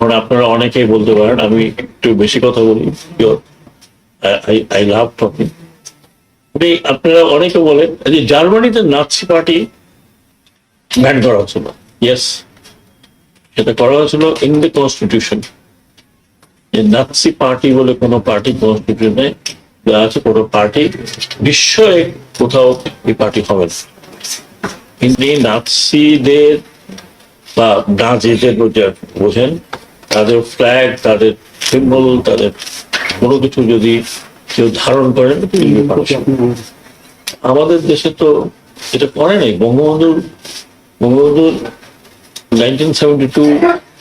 এখন আপনারা অনেকেই বলতে পারেন, আমি একটু বেশি কথা বলি। আই লাভ টকিং আপনারা অনেকে বলেন যে জার্মানিতে নাৎসি পার্টি ব্যান করা হচ্ছিল। ইয়েস সেটা করা হয়েছিল ইন দ্য কনস্টিটিউশন যে নাৎসি পার্টি বলে কোনো পার্টি কনস্টিটিউশনে দেওয়া আছে কোনো পার্টি বিশ্বয়ে কোথাও এই পার্টি হবে না। কিন্তু এই নাৎসিদের বা নাজিদের বোঝেন তাদের ফ্ল্যাগ তাদের সিম্বল তাদের কোনো কিছু যদি কেউ ধারণ করেন আমাদের দেশে তো এটা করে নাই। বঙ্গবন্ধুর বঙ্গবন্ধুর নাইনটিন সেভেন্টি টু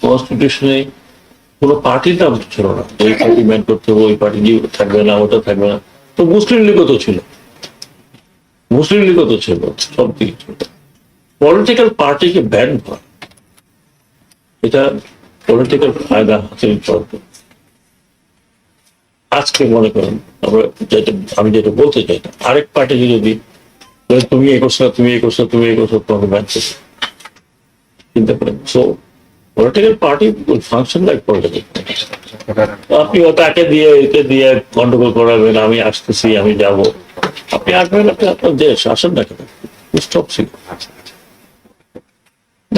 কনস্টিটিউশনে কোনো পার্টির নাম ছিল না। ওই পার্টি ম্যান করতে হবে ওই পার্টি থাকবে না ওটা থাকবে না। তো মুসলিম লীগও তো ছিল। মুসলিম লীগও তো ছিল সব দিকে ছিল। পলিটিক্যাল পার্টিকে ব্যান করা। এটা পলিটিক্যাল ফায়দা হাসিল করবে আজকে মনে করেন আমি যেটা বলতে চাই, আরেক পার্টিকে যদি তুমি এই করছ তুমি এই করছ তুমি এই করছ তোমাকে ব্যান চিন্তা করেন। So political party function like political আপনি তাকে দিয়ে, একে দিয়ে গন্ডগোল করাবেন, আমি আসতেছি, আমি যাব। আপনি আসবেন, আপনি আপনার দেশ, আসেন না কেন? স্টপ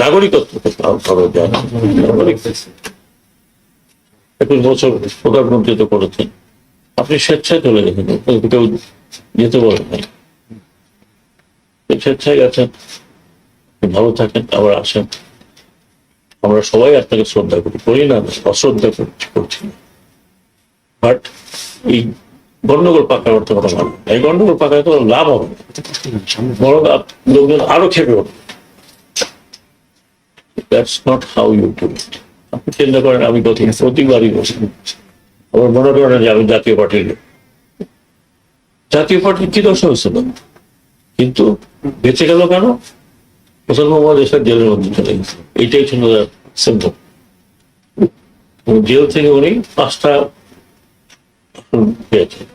নাগরিকত্ব যায়। একুশ বছর করেছেন। আপনি স্বেচ্ছায় চলে গেছেন। কেউ যেতে স্বেচ্ছায় গেছেন ভালো থাকেন, আবার আসেন। আমরা সবাই আপনাকে শ্রদ্ধা করি। করি না, অশ্রদ্ধা করছি বাট এই গন্ডগোল পাকা করতে না। এই গন্ডগোল পাকায় তো লাভ হবে। বরং লোকজন আরও খেপে উঠবে। That's not how you do it আপনি চিন্তা করেন আমি প্রতি প্রতিবারই বসি আবার মনে করেন যে আমি জাতীয় পার্টির জাতীয় পার্টির কি দশা হয়েছিল কিন্তু বেঁচে গেল কেন? এসব জেলের মধ্যে চলে গেছে। এইটাই ছিল সিম্পল জেল থেকে উনি পাঁচটা পেয়েছেন।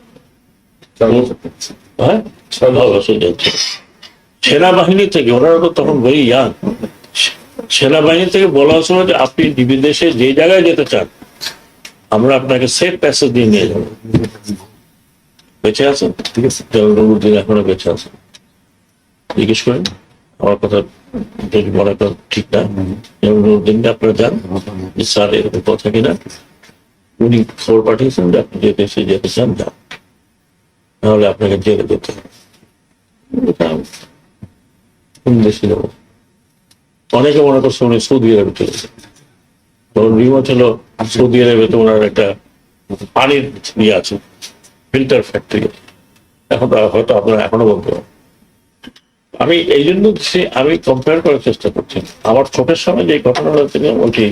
হ্যাঁ? সেনাবাহিনী থেকে ওনারা তো তখন ভেরি ইয়াং সেনাবাহিনী থেকে বলা হচ্ছিল যে আপনি বিদেশে যে জায়গায় যেতে চান, আমরা আপনাকে সেফ প্যাসেজ দিয়ে নিয়ে যাব। বেঁচে আছেন? ঠিক আছে। এখনও বেঁচে আছেন। জিজ্ঞেস করেন, আমার কথা যদি মনে করেন ঠিক না। জগন্নাথ আপনারা যান স্যার এরকম কথা কিনা। উনি খবর পাঠিয়েছেন যে আপনি যে দেশে যেতে চান, যান। নাহলে আপনাকে জেলে যেতে হবে। দেশে যাব? অনেকে মনে করছে উনি সৌদি আরবে চলে তখন রিমোট হলো সৌদি আরবে তো ওনার একটা পানির ইয়ে আছে, ফিল্টার ফ্যাক্টরি। এখন হয়তো আপনারা এখনও বলতে আমি এই জন্য আমি কম্পেয়ার করার চেষ্টা করছি। আমার চোখের সামনে যে ঘটনাটা তিনি বলছি